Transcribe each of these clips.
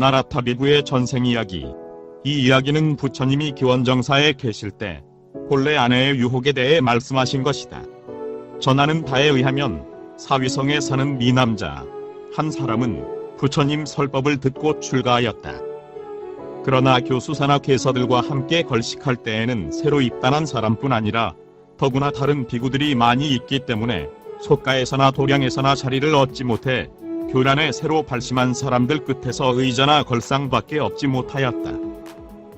나라타비구의 전생 이야기. 이 이야기는 부처님이 기원정사에 계실 때 본래 아내의 유혹에 대해 말씀하신 것이다. 전하는 바에 의하면 사위성에 사는 미남자 한 사람은 부처님 설법을 듣고 출가하였다. 그러나 교수사나 괴서들과 함께 걸식할 때에는 새로 입단한 사람뿐 아니라 더구나 다른 비구들이 많이 있기 때문에 속가에서나 도량에서나 자리를 얻지 못해 교란에 새로 발심한 사람들 끝에서 의자나 걸상밖에 얻지 못하였다.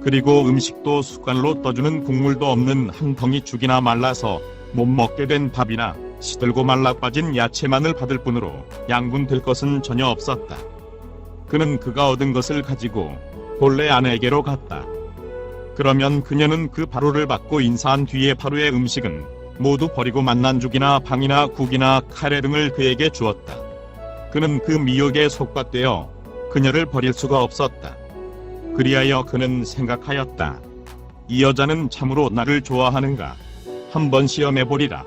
그리고 음식도 숟갈로 떠주는 국물도 없는 한 덩이 죽이나 말라서 못 먹게 된 밥이나 시들고 말라 빠진 야채만을 받을 뿐으로 양분될 것은 전혀 없었다. 그는 그가 얻은 것을 가지고 본래 아내에게로 갔다. 그러면 그녀는 그 바로를 받고 인사한 뒤에 바로의 음식은 모두 버리고 만난 죽이나 방이나 국이나 카레 등을 그에게 주었다. 그는 그 미혹에 속박되어 그녀를 버릴 수가 없었다. 그리하여 그는 생각하였다. 이 여자는 참으로 나를 좋아하는가? 한번 시험해 보리라.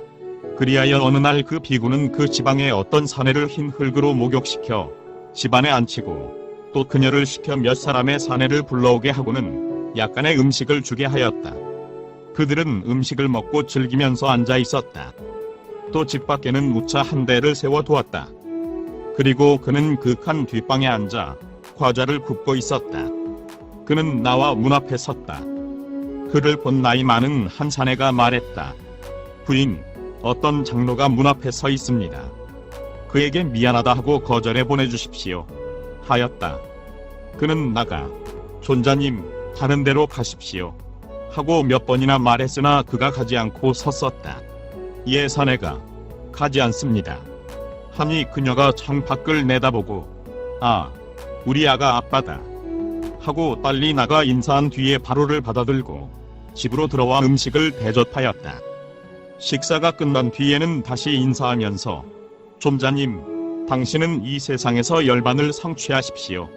그리하여 어느 날 그 비구는 그 지방의 어떤 사내를 흰 흙으로 목욕시켜 집안에 앉히고 또 그녀를 시켜 몇 사람의 사내를 불러오게 하고는 약간의 음식을 주게 하였다. 그들은 음식을 먹고 즐기면서 앉아 있었다. 또 집 밖에는 무차 한 대를 세워 두었다. 그리고 그는 그 칸 뒷방에 앉아 과자를 굽고 있었다. 그는 나와 문 앞에 섰다. 그를 본 나이 많은 한 사내가 말했다. 부인, 어떤 장로가 문 앞에 서 있습니다. 그에게 미안하다 하고 거절해 보내주십시오. 하였다. 그는 나가, 존자님, 다른 데로 가십시오. 하고 몇 번이나 말했으나 그가 가지 않고 섰었다. 이에 사내가, 가지 않습니다. 하니 그녀가 창 밖을 내다보고, 아, 우리 아가 아빠다. 하고 빨리 나가 인사한 뒤에 바로를 받아들고 집으로 들어와 음식을 대접하였다. 식사가 끝난 뒤에는 다시 인사하면서 좀자님, 당신은 이 세상에서 열반을 성취하십시오.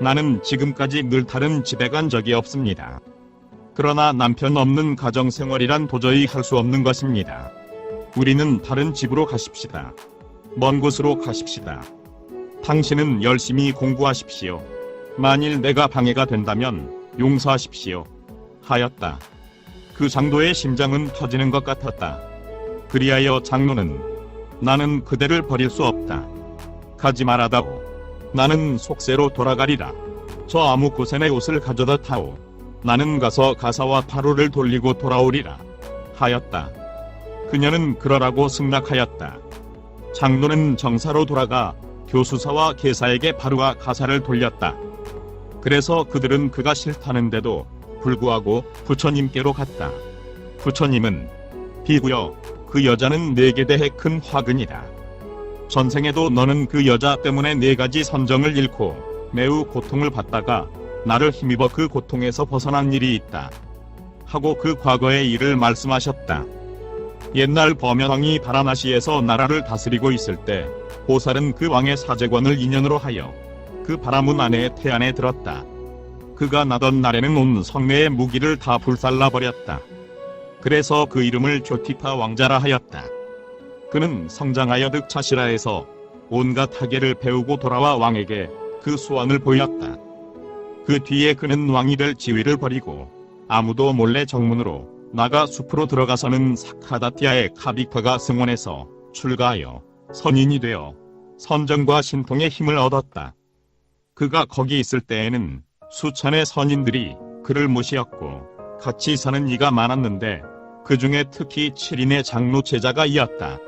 나는 지금까지 늘 다른 집에 간 적이 없습니다. 그러나 남편 없는 가정생활이란 도저히 할 수 없는 것입니다. 우리는 다른 집으로 가십시다. 먼 곳으로 가십시다. 당신은 열심히 공부하십시오. 만일 내가 방해가 된다면 용서하십시오. 하였다. 그 장도의 심장은 터지는 것 같았다. 그리하여 장로는 나는 그대를 버릴 수 없다. 가지 말아다오. 나는 속세로 돌아가리라. 저 아무 곳에 내 옷을 가져다 타오. 나는 가서 가사와 파로를 돌리고 돌아오리라. 하였다. 그녀는 그러라고 승낙하였다. 장로는 정사로 돌아가 교수사와 계사에게 바로와 가사를 돌렸다. 그래서 그들은 그가 싫다는데도 불구하고 부처님께로 갔다. 부처님은 비구여 그 여자는 내게 대해 큰 화근이다. 전생에도 너는 그 여자 때문에 네 가지 선정을 잃고 매우 고통을 받다가 나를 힘입어 그 고통에서 벗어난 일이 있다. 하고 그 과거의 일을 말씀하셨다. 옛날 범연왕이 바라나시에서 나라를 다스리고 있을 때 보살은 그 왕의 사제관을 인연으로 하여 그 바라문 안에 태안에 들었다. 그가 나던 날에는 온 성내의 무기를 다 불살라 버렸다. 그래서 그 이름을 조티파 왕자라 하였다. 그는 성장하여 득차시라에서 온갖 학예를 배우고 돌아와 왕에게 그 소원을 보였다. 그 뒤에 그는 왕이 될 지위를 버리고 아무도 몰래 정문으로 나가 숲으로 들어가서는 사카다티아의 카비카가 승원에서 출가하여 선인이 되어 선정과 신통의 힘을 얻었다. 그가 거기 있을 때에는 수천의 선인들이 그를 모시었고 같이 사는 이가 많았는데 그 중에 특히 7인의 장로 제자가 이었다.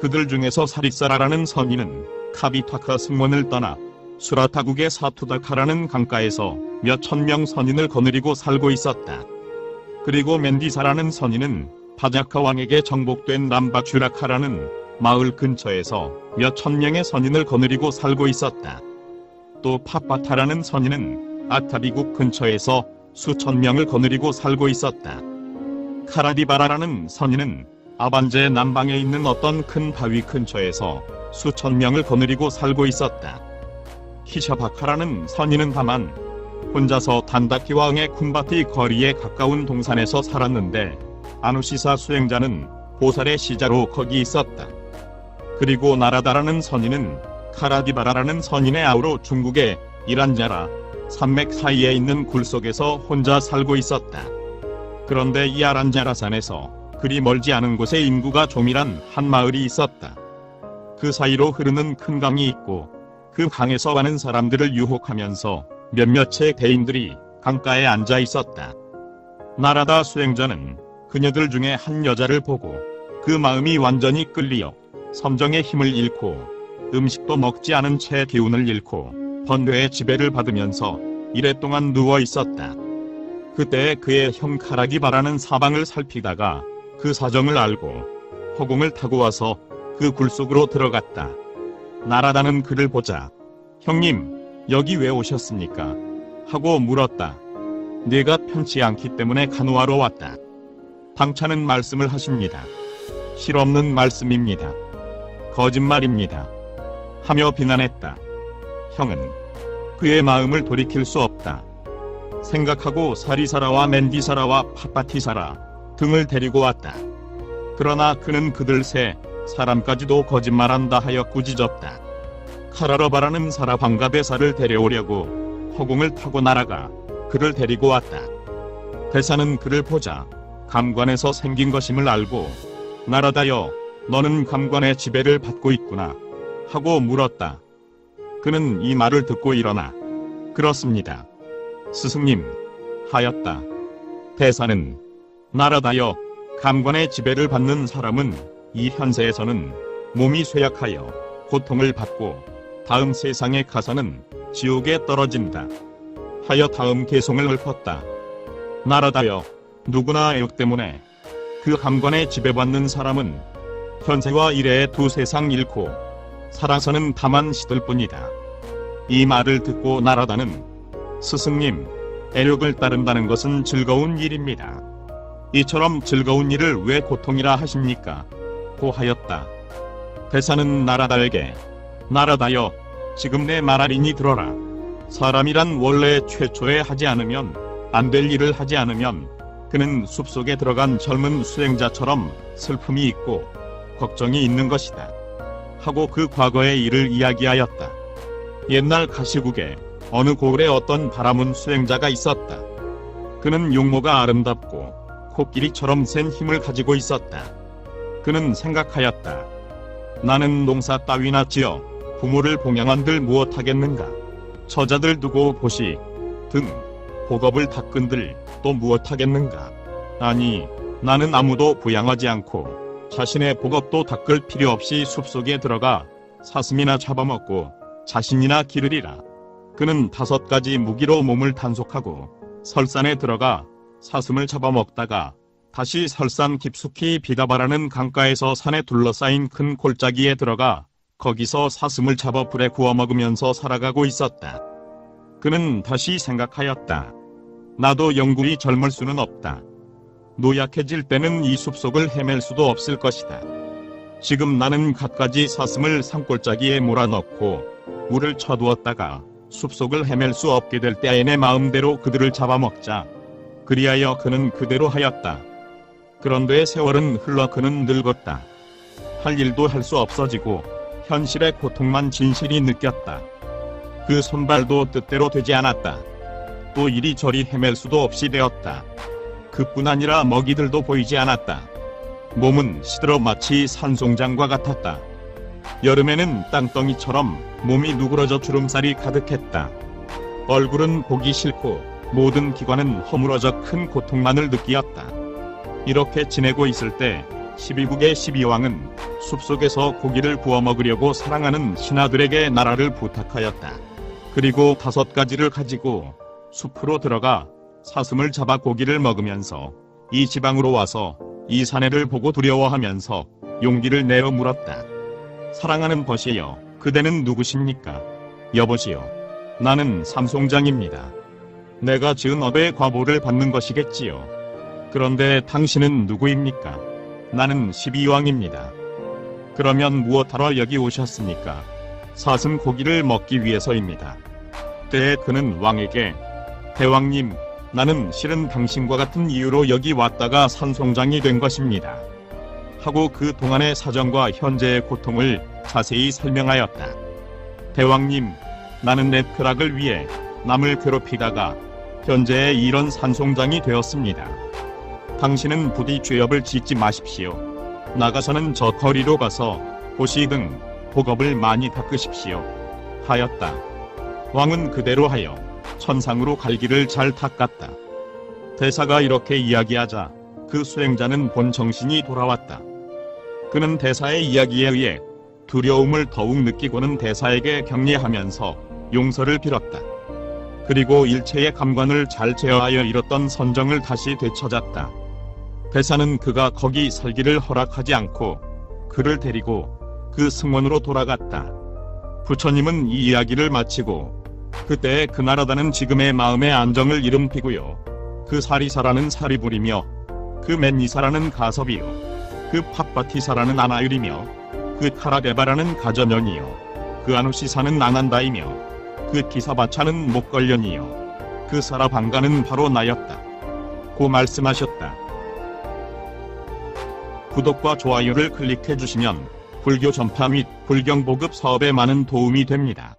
그들 중에서 사리사라라는 선인은 카비타카 승원을 떠나 수라타국의 사투다카라는 강가에서 몇 천 명 선인을 거느리고 살고 있었다. 그리고 멘디사라는 선인은 바자카 왕에게 정복된 람바추라카라는 마을 근처에서 몇 천 명의 선인을 거느리고 살고 있었다. 또 파파타라는 선인은 아타비국 근처에서 수천 명을 거느리고 살고 있었다. 카라디바라라는 선인은 아반제 남방에 있는 어떤 큰 바위 근처에서 수천 명을 거느리고 살고 있었다. 히샤바카라는 선인은 다만 혼자서 단다키와응의 쿤바티 거리에 가까운 동산에서 살았는데 아누시사 수행자는 보살의 시자로 거기 있었다. 그리고 나라다라는 선인은 카라디바라라는 선인의 아우로 중국의 이란자라 산맥 사이에 있는 굴 속에서 혼자 살고 있었다. 그런데 이 아란자라 산에서 그리 멀지 않은 곳에 인구가 조밀한 한 마을이 있었다. 그 사이로 흐르는 큰 강이 있고 그 강에서 가는 사람들을 유혹하면서 몇몇의 대인들이 강가에 앉아 있었다. 나라다 수행자는 그녀들 중에 한 여자를 보고 그 마음이 완전히 끌리어 섬정의 힘을 잃고 음식도 먹지 않은 채 기운을 잃고 번뇌의 지배를 받으면서 이랫동안 누워 있었다. 그때 그의 형 카락이 바라는 사방을 살피다가 그 사정을 알고 허공을 타고 와서 그 굴 속으로 들어갔다. 나라다는 그를 보자 형님 여기 왜 오셨습니까? 하고 물었다. 내가 편치 않기 때문에 간호하러 왔다. 당차는 말씀을 하십니다. 실없는 말씀입니다. 거짓말입니다. 하며 비난했다. 형은 그의 마음을 돌이킬 수 없다. 생각하고 사리사라와 맨디사라와 파파티사라 등을 데리고 왔다. 그러나 그는 그들 새 사람까지도 거짓말한다 하여 꾸짖었다. 카라러 바라는 사라 방가대사를 데려오려고 허공을 타고 날아가 그를 데리고 왔다. 대사는 그를 보자 감관에서 생긴 것임을 알고 나라다여 너는 감관의 지배를 받고 있구나 하고 물었다. 그는 이 말을 듣고 일어나 그렇습니다. 스승님 하였다. 대사는 나라다여 감관의 지배를 받는 사람은 이 현세에서는 몸이 쇠약하여 고통을 받고 다음 세상에 가서는 지옥에 떨어진다. 하여 다음 개송을 읊었다. 나라다여 누구나 애욕 때문에 그 감관에 지배받는 사람은 현세와 이래의 두 세상 잃고 살아서는 다만 시들 뿐이다. 이 말을 듣고 나라다는 스승님, 애욕을 따른다는 것은 즐거운 일입니다. 이처럼 즐거운 일을 왜 고통이라 하십니까? 고 하였다. 대사는 나라다에게 나라다여 지금 내 말하리니 들어라. 사람이란 원래 최초에 하지 않으면 안 될 일을 하지 않으면 그는 숲속에 들어간 젊은 수행자처럼 슬픔이 있고 걱정이 있는 것이다. 하고 그 과거의 일을 이야기하였다. 옛날 가시국에 어느 고을에 어떤 바라문 수행자가 있었다. 그는 용모가 아름답고 코끼리처럼 센 힘을 가지고 있었다. 그는 생각하였다. 나는 농사 따위나 지어 부모를 봉양한들 무엇하겠는가? 처자들 두고 보시 등 복업을 닦은들 또 무엇하겠는가? 아니 나는 아무도 부양하지 않고 자신의 복업도 닦을 필요 없이 숲속에 들어가 사슴이나 잡아먹고 자신이나 기르리라. 그는 다섯 가지 무기로 몸을 단속하고 설산에 들어가 사슴을 잡아먹다가 다시 설산 깊숙이 비가 바라는 강가에서 산에 둘러싸인 큰 골짜기에 들어가 거기서 사슴을 잡아 불에 구워 먹으면서 살아가고 있었다. 그는 다시 생각하였다. 나도 영구히 젊을 수는 없다. 노약해질 때는 이 숲속을 헤맬 수도 없을 것이다. 지금 나는 갖가지 사슴을 산골짜기에 몰아넣고 물을 쳐두었다가 숲속을 헤맬 수 없게 될 때에 내 마음대로 그들을 잡아먹자. 그리하여 그는 그대로 하였다. 그런데 세월은 흘러 그는 늙었다. 할 일도 할 수 없어지고 현실의 고통만 진실이 느꼈다. 그 손발도 뜻대로 되지 않았다. 또 이리저리 헤맬 수도 없이 되었다. 그뿐 아니라 먹이들도 보이지 않았다. 몸은 시들어 마치 산송장과 같았다. 여름에는 땅덩이처럼 몸이 누그러져 주름살이 가득했다. 얼굴은 보기 싫고 모든 기관은 허물어져 큰 고통만을 느끼었다. 이렇게 지내고 있을 때 12국의 12왕은 숲속에서 고기를 구워 먹으려고 사랑하는 신하들에게 나라를 부탁하였다. 그리고 다섯 가지를 가지고 숲으로 들어가 사슴을 잡아 고기를 먹으면서 이 지방으로 와서 이 사내를 보고 두려워하면서 용기를 내어 물었다. 사랑하는 벗이여, 그대는 누구십니까? 여보시여, 나는 삼송장입니다. 내가 지은 업의 과보를 받는 것이겠지요. 그런데 당신은 누구입니까? 나는 12왕입니다. 그러면 무엇하러 여기 오셨습니까? 사슴 고기를 먹기 위해서입니다. 때에 그는 왕에게 대왕님, 나는 실은 당신과 같은 이유로 여기 왔다가 산송장이 된 것입니다. 하고 그 동안의 사정과 현재의 고통을 자세히 설명하였다. 대왕님, 나는 내 쾌락을 위해 남을 괴롭히다가 현재의 이런 산송장이 되었습니다. 당신은 부디 죄업을 짓지 마십시오. 나가서는 저 거리로 가서 호시 등 복업을 많이 닦으십시오. 하였다. 왕은 그대로 하여 천상으로 갈 길을 잘 닦았다. 대사가 이렇게 이야기하자 그 수행자는 본 정신이 돌아왔다. 그는 대사의 이야기에 의해 두려움을 더욱 느끼고는 대사에게 격려하면서 용서를 빌었다. 그리고 일체의 감관을 잘 제어하여 잃었던 선정을 다시 되찾았다. 대사는 그가 거기 살기를 허락하지 않고 그를 데리고 그 승원으로 돌아갔다. 부처님은 이 이야기를 마치고 그때 그 나라다는 지금의 마음의 안정을 이름피고요. 그 사리사라는 사리불이며 그 맨이사라는 가섭이요. 그 팍바티사라는 아나율이며 그 카라데바라는 가저명이요. 그 아누시사는 나난다이며 그 기사바차는 목걸련이요. 그 사라방가는 바로 나였다. 고 말씀하셨다. 구독과 좋아요를 클릭해 주시면 불교 전파 및 불경 보급 사업에 많은 도움이 됩니다.